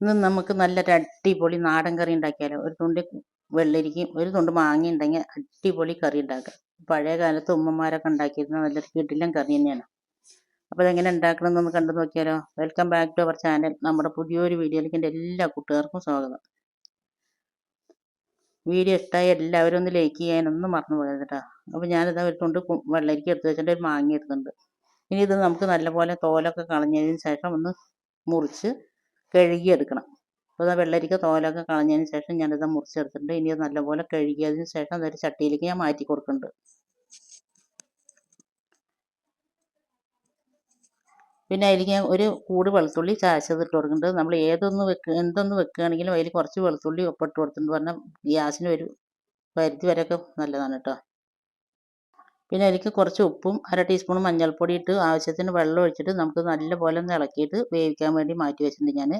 ഇന്ന് നമുക്ക് നല്ലൊരു അടിപൊളി നാടൻ കറി ഉണ്ടാക്കിയാലോ? ഒരു തുണ്ട് വെള്ളരിക്കും ഒരു തുണ്ട് മാങ്ങ ഉണ്ടെങ്കിൽ അടിപൊളി കറി ഉണ്ടാക്കാം. പഴയ കാലത്ത് ഉമ്മമാരൊക്കെ ഉണ്ടാക്കിയിരുന്ന നല്ലൊരു കിടിലൻ കറി തന്നെയാണ്. അപ്പോൾ അതെങ്ങനെ ഉണ്ടാക്കണമെന്നൊന്ന് കണ്ടു നോക്കിയാലോ? Welcome back to our channel നമ്മുടെ പുതിയൊരു വീഡിയോയിലേക്ക് എന്റെ എല്ലാ കൂട്ടുകാർക്കും സ്വാഗതം. വീഡിയോ ഇഷ്ടമായി എല്ലാവരും ഒന്ന് ലൈക്ക് ചെയ്യാനൊന്നും മറന്നു പോയത് കേട്ടോ. അപ്പോൾ ഞാനിതാ ഒരു തുണ്ട് വെള്ളരിക്ക് എടുത്ത് വെച്ചിട്ട് ഒരു മാങ്ങ എടുത്തിട്ടുണ്ട്. ഇനി ഇത് നമുക്ക് നല്ലപോലെ തോലൊക്കെ കളഞ്ഞതിന് ശേഷം ഒന്ന് മുറിച്ച് കഴുകിയെടുക്കണം. അപ്പോൾ വെള്ളരിക്ക തോലൊക്കെ കളഞ്ഞതിന് ശേഷം ഞാനിത് മുറിച്ചെടുത്തിട്ടുണ്ട്. ഇനി അത് നല്ലപോലെ കഴുകിയതിന് ശേഷം അതൊരു ചട്ടിയിലേക്ക് ഞാൻ മാറ്റി കൊടുക്കുന്നുണ്ട്. പിന്നെ അതിലേക്ക് ഞാൻ ഒരു കൂട് വെളുത്തുള്ളി ചാച്ചത് ഇട്ട് കൊടുക്കുന്നുണ്ട്. നമ്മൾ ഏതൊന്ന് വെക്ക് എന്തൊന്ന് വെക്കുകയാണെങ്കിലും അതിൽ കുറച്ച് വെളുത്തുള്ളി ഒപ്പിട്ട് കൊടുത്തിട്ടുണ്ട്. പറഞ്ഞാൽ ഗ്യാസിന് ഒരു പരിധി വരെയൊക്കെ നല്ലതാണ് കേട്ടോ. പിന്നെ അതിലേക്ക് കുറച്ച് ഉപ്പും അര ടീസ്പൂൺ മഞ്ഞൾപ്പൊടി ഇട്ട് ആവശ്യത്തിന് വെള്ളം ഒഴിച്ചിട്ട് നമുക്ക് നല്ലപോലെ ഒന്ന് ഇളക്കിയിട്ട് വേവിക്കാൻ വേണ്ടി മാറ്റി വെച്ചിട്ടുണ്ട് ഞാൻ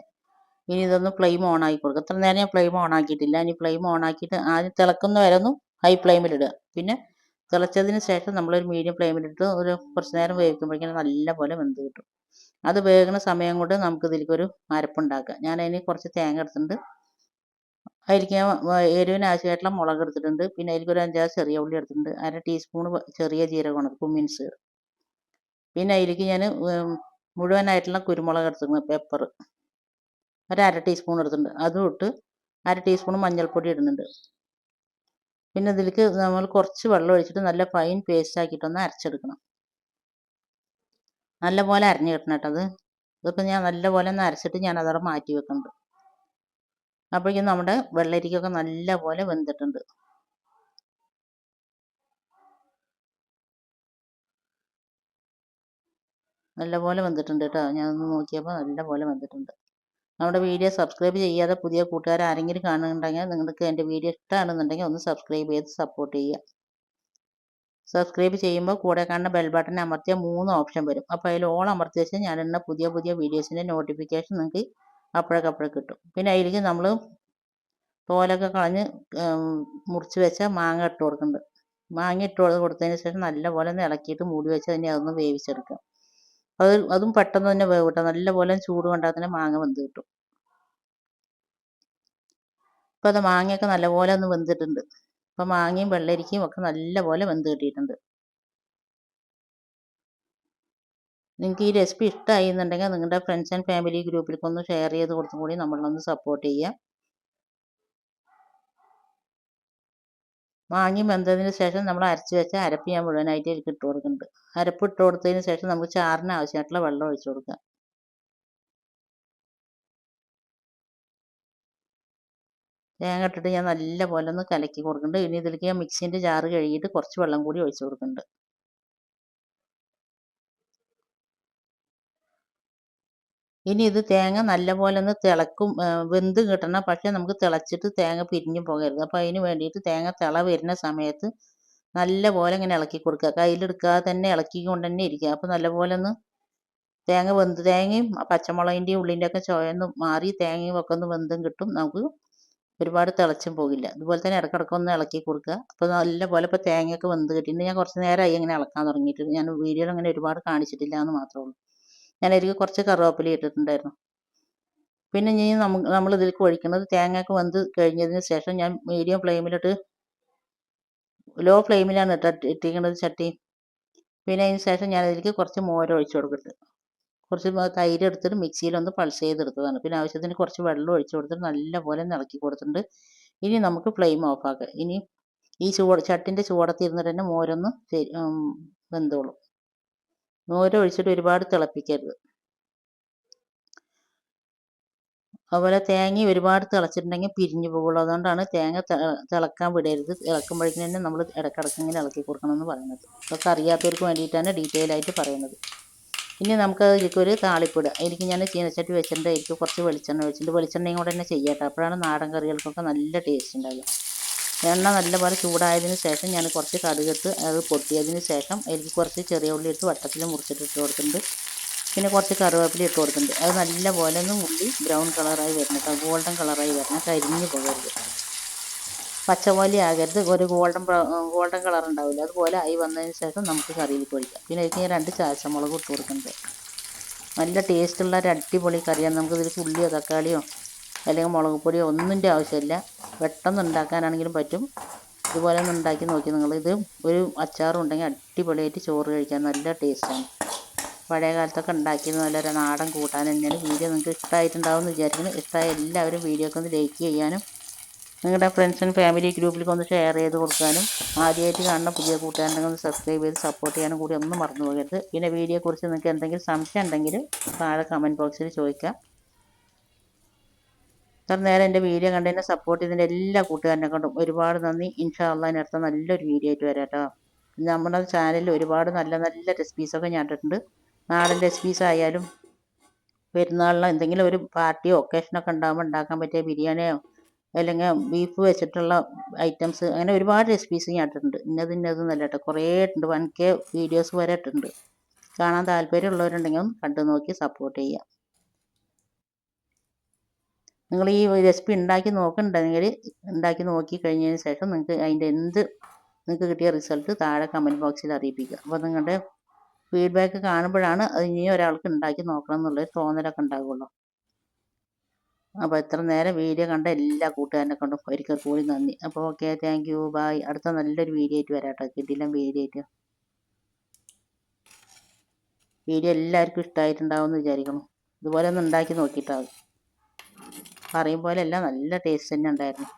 ഇനി ഇതൊന്ന് ഫ്ലെയിം ഓൺ ആക്കി കൊടുക്കുക ഇത്ര നേരം ഞാൻ ഫ്ലെയിം ഓൺ ആക്കിയിട്ടില്ല. ഇനി ഫ്ലെയിം ഓൺ ആക്കിയിട്ട് ആദ്യം തിളക്കുന്ന വരെ ഒന്ന് ഹൈ ഫ്ലെയിമിലിടുക പിന്നെ തിളച്ചതിന് ശേഷം നമ്മളൊരു മീഡിയം ഫ്ലെയിമിലിട്ട് ഒരു കുറച്ച് നേരം വേവിക്കുമ്പോഴേക്കും നല്ലപോലെ വെന്ത് കിട്ടും. അത് വേകുന്ന സമയം കൊണ്ട് നമുക്ക് ഇതിലേക്ക് ഒരു അരപ്പുണ്ടാക്കാം ഞാൻ കുറച്ച് തേങ്ങ എടുത്തിട്ടുണ്ട്. അതിലേക്ക് ഞാൻ എരിവിന് ആവശ്യമായിട്ടുള്ള മുളക് എടുത്തിട്ടുണ്ട്. പിന്നെ അതിലേക്ക് ഒരു അഞ്ചാറ് ചെറിയ ഉള്ളി എടുത്തിട്ടുണ്ട്. അര ടീസ്പൂൺ ചെറിയ ജീരകമാണ് കുമ്മിൻസ് പിന്നെ അതിലേക്ക് ഞാൻ മുഴുവനായിട്ടുള്ള കുരുമുളക് എടുത്തിട്ടുണ്ട് പെപ്പർ ഒരു അര ടീസ്പൂൺ എടുത്തിട്ടുണ്ട്. അതും ഇട്ട് അര ടീസ്പൂൺ മഞ്ഞൾപ്പൊടി ഇടുന്നുണ്ട്. പിന്നെ ഇതിലേക്ക് നമ്മൾ കുറച്ച് വെള്ളം ഒഴിച്ചിട്ട് നല്ല ഫൈൻ പേസ്റ്റ് ആക്കിയിട്ടൊന്ന് അരച്ചെടുക്കണം. നല്ലപോലെ അരഞ്ഞു കിട്ടണം കേട്ടോ അത്. ഇതിപ്പോൾ ഞാൻ നല്ലപോലെ ഒന്ന് അരച്ചിട്ട് ഞാൻ അതവിടെ മാറ്റി വെക്കുന്നുണ്ട്. അപ്പോഴേക്കും നമ്മുടെ വെള്ളരിക്കൊക്കെ നല്ല പോലെ വെന്തിട്ടുണ്ട്. നല്ലപോലെ വെന്തിട്ടുണ്ട് കേട്ടോ. ഞാനൊന്ന് നോക്കിയപ്പോൾ നല്ല പോലെ വെന്തിട്ടുണ്ട്. നമ്മുടെ വീഡിയോ സബ്സ്ക്രൈബ് ചെയ്യാതെ പുതിയ കൂട്ടുകാർ ആരെങ്കിലും കാണുന്നുണ്ടെങ്കിൽ നിങ്ങൾക്ക് എന്റെ വീഡിയോ ഇഷ്ടമാണെന്നുണ്ടെങ്കിൽ ഒന്ന് സബ്സ്ക്രൈബ് ചെയ്ത് സപ്പോർട്ട് ചെയ്യുക. സബ്സ്ക്രൈബ് ചെയ്യുമ്പോൾ കൂടെ കാണുന്ന ബെൽ ബട്ടൺ അമർത്തിയ മൂന്ന് ഓപ്ഷൻ വരും. അപ്പോൾ അതിൽ ഓൾ അമർത്തി വെച്ചാൽ ഞാനിടുന്ന പുതിയ പുതിയ വീഡിയോസിന്റെ നോട്ടിഫിക്കേഷൻ നിങ്ങൾക്ക് അപ്പോഴേക്കപ്പോഴേ കിട്ടും. പിന്നെ അതിലേക്ക് നമ്മൾ തോലൊക്കെ കളഞ്ഞ് മുറിച്ച് വെച്ച മാങ്ങ ഇട്ട് കൊടുക്കുന്നുണ്ട് മാങ്ങ ഇട്ട് കൊടുത്ത് കൊടുത്തതിന് ശേഷം നല്ലപോലെ ഒന്ന് ഇളക്കിയിട്ട് മൂടി വെച്ച് അതിനെ അതൊന്ന് വേവിച്ചെടുക്കാം അത് അതും പെട്ടെന്ന് തന്നെ വേവ് കിട്ടും. നല്ലപോലെ ചൂട് കൊണ്ടാൽ തന്നെ മാങ്ങ വെന്ത് കിട്ടും. ഇപ്പോൾ അത് മാങ്ങയൊക്കെ നല്ലപോലെ ഒന്ന് വെന്തിട്ടുണ്ട്. അപ്പോൾ മാങ്ങയും വെള്ളരിക്കയും ഒക്കെ നല്ലപോലെ വെന്ത് കിട്ടിയിട്ടുണ്ട്. നിങ്ങൾക്ക് ഈ റെസിപ്പി ഇഷ്ടമായി എന്നുണ്ടെങ്കിൽ നിങ്ങളുടെ ഫ്രണ്ട്സ് ആൻഡ് ഫാമിലി ഗ്രൂപ്പിലേക്ക് ഒന്ന് ഷെയർ ചെയ്ത് കൊടുത്തും കൂടി നമ്മളൊന്ന് സപ്പോർട്ട് ചെയ്യുക മാങ്ങി വെന്തതിന് ശേഷം നമ്മൾ അരച്ച് വെച്ച അരപ്പ് ഞാൻ മുഴുവനായിട്ട് എനിക്ക് ഇട്ട് കൊടുക്കുന്നുണ്ട്. അരപ്പ് ഇട്ട് കൊടുത്തതിന് ശേഷം നമുക്ക് ചാറിന് ആവശ്യമായിട്ടുള്ള വെള്ളം ഒഴിച്ചു കൊടുക്കുക തേങ്ങ ഇട്ടിട്ട് ഞാൻ നല്ല പോലെ ഒന്ന് കലക്കി കൊടുക്കുന്നുണ്ട്. ഇനി ഇതിലേക്ക് ഞാൻ മിക്സിന്റെ ജാറ് കഴുകിയിട്ട് കുറച്ച് വെള്ളം കൂടി ഒഴിച്ചു കൊടുക്കുന്നുണ്ട്. ഇനി ഇത് തേങ്ങ നല്ലപോലെ ഒന്ന് തിളക്കും വെന്ത് കിട്ടണം. പക്ഷേ നമുക്ക് തിളച്ചിട്ട് തേങ്ങ പിരിഞ്ഞു പോകരുത്. അപ്പോൾ അതിന് വേണ്ടിയിട്ട് തേങ്ങ തിള വരുന്ന സമയത്ത് നല്ലപോലെ ഇങ്ങനെ ഇളക്കി കൊടുക്കുക. കയ്യിലെടുക്കാതെ തന്നെ ഇളക്കിക്കൊണ്ട് തന്നെ ഇരിക്കുക. അപ്പോൾ നല്ലപോലെ ഒന്ന് തേങ്ങ വെന്ത് തേങ്ങയും പച്ചമുളകിന്റെയും ഉള്ളിന്റെ ഒക്കെ ചോയന്ന് മാറി തേങ്ങയും ഒക്കെ ഒന്ന് വെന്തും കിട്ടും. നമുക്ക് ഒരുപാട് തിളച്ചും പോകില്ല. അതുപോലെ തന്നെ ഇടയ്ക്കിടയ്ക്ക് ഒന്ന് ഇളക്കി കൊടുക്കുക. അപ്പോൾ നല്ലപോലെ ഇപ്പോൾ തേങ്ങയൊക്കെ വെന്ത് കിട്ടിയിട്ടുണ്ട് ഞാൻ കുറച്ച് നേരമായി ഇങ്ങനെ ഇളക്കാൻ തുടങ്ങിയിട്ട് ഞാൻ വീഡിയോയിൽ അങ്ങനെ ഒരുപാട് കാണിച്ചിട്ടില്ല എന്ന് മാത്രമേ ഉള്ളൂ. ഞാൻ എനിക്ക് കുറച്ച് കറുവാപ്പില ഇട്ടിട്ടുണ്ടായിരുന്നു. പിന്നെ ഇനി നമ്മൾ ഇതിലേക്ക് ഒഴിക്കുന്നത് തേങ്ങയൊക്കെ വന്ന് കഴിഞ്ഞതിന് ശേഷം ഞാൻ മീഡിയം ഫ്ലെയിമിലിട്ട് ലോ ഫ്ലെയിമിലാണ് ഇട്ട ഇട്ടിരിക്കുന്നത് ചട്ടി. പിന്നെ അതിന് ശേഷം ഞാൻ ഇതിലേക്ക് കുറച്ച് മോര് ഒഴിച്ചു കൊടുക്കുന്നുണ്ട് കുറച്ച് തൈര് എടുത്തിട്ട് മിക്സിയിലൊന്ന് പൾസ് ചെയ്തെടുത്തതാണ്. പിന്നെ ആവശ്യത്തിന് കുറച്ച് വെള്ളം ഒഴിച്ചു കൊടുത്തിട്ട് നല്ലപോലെ പോലെ ഇളക്കി കൊടുത്തിട്ടുണ്ട്. ഇനി നമുക്ക് ഫ്ലെയിം ഓഫാക്കാം ഇനി ഈ ചൂട് ചട്ടിന്റെ ചൂടത്തിരുന്നിട്ട് തന്നെ മോരൊന്ന് വെന്തോളും. മോര് ഒഴിച്ചിട്ട് ഒരുപാട് തിളപ്പിക്കരുത്. അതുപോലെ തേങ്ങ ഒരുപാട് തിളച്ചിട്ടുണ്ടെങ്കിൽ പിരിഞ്ഞു പോകുള്ളൂ. അതുകൊണ്ടാണ് തേങ്ങ തിളക്കാൻ വിടരുത്. ഇളക്കുമ്പോഴേക്കും തന്നെ നമ്മൾ ഇടക്കിടക്ക് ഇങ്ങനെ ഇളക്കി കൊടുക്കണം എന്ന് പറയുന്നത്. അതൊക്കെ അറിയാത്തവർക്ക് വേണ്ടിയിട്ടാണ് ഡീറ്റെയിൽ ആയിട്ട് പറയുന്നത്. ഇനി നമുക്ക് അതിലേക്ക് ഒരു താളിപ്പിടുക എനിക്ക് ഞാൻ ചീനച്ചട്ടി വെച്ചിട്ടുണ്ട്. എനിക്ക് കുറച്ച് വെളിച്ചെണ്ണ ഒഴിച്ചിട്ടുണ്ട് വെളിച്ചെണ്ണയും കൂടെ തന്നെ ചെയ്യാട്ടോ അപ്പോഴാണ് നാടൻ കറികൾക്കൊക്കെ നല്ല ടേസ്റ്റ് ഉണ്ടാവുക. എണ്ണ നല്ലപോലെ ചൂടായതിന് ശേഷം ഞാൻ കുറച്ച് കടുകിട്ട് അത് പൊട്ടിയതിന് ശേഷം അതിലേക്ക് കുറച്ച് ചെറിയ ഉള്ളി ഇട്ട് വട്ടത്തിൽ മുറിച്ചിട്ട് ഇട്ട് കൊടുത്തിട്ടുണ്ട്. പിന്നെ കുറച്ച് കറിവേപ്പില ഇട്ട് കൊടുത്തിട്ടുണ്ട്. അത് നല്ലപോലെ ഒന്ന് ഉള്ളി ബ്രൗൺ കളറായി വരണം ഗോൾഡൻ കളറായി വരണം. കരിഞ്ഞ് പോകരുത്. പച്ചപോലെ ആകരുത്. ഒരു ഗോൾഡൻ ഗോൾഡൻ കളർ ഉണ്ടാവില്ല. അതുപോലെ ആയി വന്നതിന് ശേഷം നമുക്ക് കറിയിലേക്ക് ഒഴിക്കാം പിന്നെ അതിലേക്ക് ഞാൻ രണ്ട് ചാച്ചമുളക് ഇട്ട് കൊടുക്കുന്നുണ്ട് നല്ല ടേസ്റ്റുള്ള ഒരു അടിപൊളി കറിയാണ്. നമുക്കിതിൽ ഉള്ളിയോ തക്കാളിയോ അല്ലെങ്കിൽ മുളക് പൊടിയോ ഒന്നിന്റെ ആവശ്യമില്ല. പെട്ടെന്ന് ഉണ്ടാക്കാനാണെങ്കിലും പറ്റും. ഇതുപോലെ ഒന്ന് ഉണ്ടാക്കി നോക്കി. നിങ്ങൾ ഇത് ഒരു അച്ചാറും ഉണ്ടെങ്കിൽ അടിപൊളിയായിട്ട് ചോറ് കഴിക്കാൻ നല്ല ടേസ്റ്റാണ് പഴയ കാലത്തൊക്കെ ഉണ്ടാക്കിയത് നല്ലൊരു നാടൻ കൂട്ടാൻ തന്നെയാണ്. വീഡിയോ നിങ്ങൾക്ക് ഇഷ്ടമായിട്ടുണ്ടാവും എന്ന് വിചാരിക്കുന്നു. ഇഷ്ടമായ എല്ലാവരും വീഡിയോക്ക് ഒന്ന് ലൈക്ക് ചെയ്യാനും നിങ്ങളുടെ ഫ്രണ്ട്സ് ആൻഡ് ഫാമിലി ഗ്രൂപ്പിലേക്ക് ഒന്ന് ഷെയർ ചെയ്ത് കൊടുക്കാനും ആദ്യമായിട്ട് കാണുന്ന പുതിയ കൂട്ടുകാരുണ്ടെങ്കിൽ ഒന്ന് സബ്സ്ക്രൈബ് ചെയ്ത് സപ്പോർട്ട് ചെയ്യാനും കൂടി ഒന്നും മറന്നു പോകരുത്. പിന്നെ വീഡിയോയെക്കുറിച്ച് നിങ്ങൾക്ക് എന്തെങ്കിലും സംശയം ഉണ്ടെങ്കിൽ താഴെ കമന്റ് ബോക്സിൽ ചോദിക്കാം. ഇത്ര നേരെ എന്റെ വീഡിയോ കണ്ടതിനെ സപ്പോർട്ട് ചെയ്തതിന്റെ എല്ലാ കൂട്ടുകാരനെ കൊണ്ടും ഒരുപാട് നന്ദി. ഇൻഷാ അള്ളാഹിന് അടുത്ത നല്ലൊരു വീഡിയോ ആയിട്ട് വരാം കേട്ടോ. നമ്മുടെ ചാനലിൽ ഒരുപാട് നല്ല നല്ല റെസിപ്പീസൊക്കെ ഞാൻ ഇട്ടിട്ടുണ്ട്. നാടൻ റെസിപ്പീസ് ആയാലും പെരുന്നാളിനോ എന്തെങ്കിലും ഒരു പാർട്ടിയോ ഒക്കേഷനൊക്കെ ഉണ്ടാകുമ്പോൾ ഉണ്ടാക്കാൻ പറ്റിയ ബിരിയാണിയോ അല്ലെങ്കിൽ ബീഫ് വെച്ചിട്ടുള്ള ഐറ്റംസ് അങ്ങനെ ഒരുപാട് റെസിപ്പീസ് ഞാൻ ഇട്ടിട്ടുണ്ട്. ഇന്നത് ഇന്നത് നല്ല കേട്ടോ. കുറേ ഉണ്ട് വൺ കെ വീഡിയോസ് വരെ ഇട്ടിട്ടുണ്ട്. കാണാൻ താല്പര്യമുള്ളവരുണ്ടെങ്കിൽ ഒന്ന് കണ്ടു നോക്കി സപ്പോർട്ട് ചെയ്യുക നിങ്ങൾ ഈ റെസിപ്പി ഉണ്ടാക്കി നോക്കുന്നുണ്ടെങ്കിൽ ഉണ്ടാക്കി നോക്കി കഴിഞ്ഞതിന് ശേഷം നിങ്ങൾക്ക് അതിന്റെ എന്ത് നിങ്ങൾക്ക് കിട്ടിയ റിസൾട്ട് താഴെ കമന്റ് ബോക്സിൽ അറിയിപ്പിക്കുക. അപ്പോൾ നിങ്ങളുടെ ഫീഡ്ബാക്ക് കാണുമ്പോഴാണ് അത് ഇനി ഒരാൾക്ക് ഉണ്ടാക്കി നോക്കണം എന്നുള്ളൊരു തോന്നലൊക്കെ ഉണ്ടാകുള്ളൂ അപ്പോൾ ഇത്ര നേരം വീഡിയോ കണ്ട എല്ലാ കൂട്ടുകാരനെ കൊണ്ടും ഒരിക്കൽ കൂടി നന്ദി. അപ്പോൾ ഓക്കെ താങ്ക് യു ബായ് അടുത്ത നല്ലൊരു വീഡിയോ ആയിട്ട് വരാം കേട്ടോ കിട്ടിയില്ല വീഡിയോ ആയിട്ട്. വീഡിയോ എല്ലാവർക്കും ഇഷ്ടമായിട്ടുണ്ടാവും എന്ന് വിചാരിക്കണം ഇതുപോലെ ഒന്ന് ഉണ്ടാക്കി നോക്കിയിട്ടാവും പറയും പോലെ എല്ലാം നല്ല ടേസ്റ്റ് തന്നെ ഉണ്ടായിരുന്നു.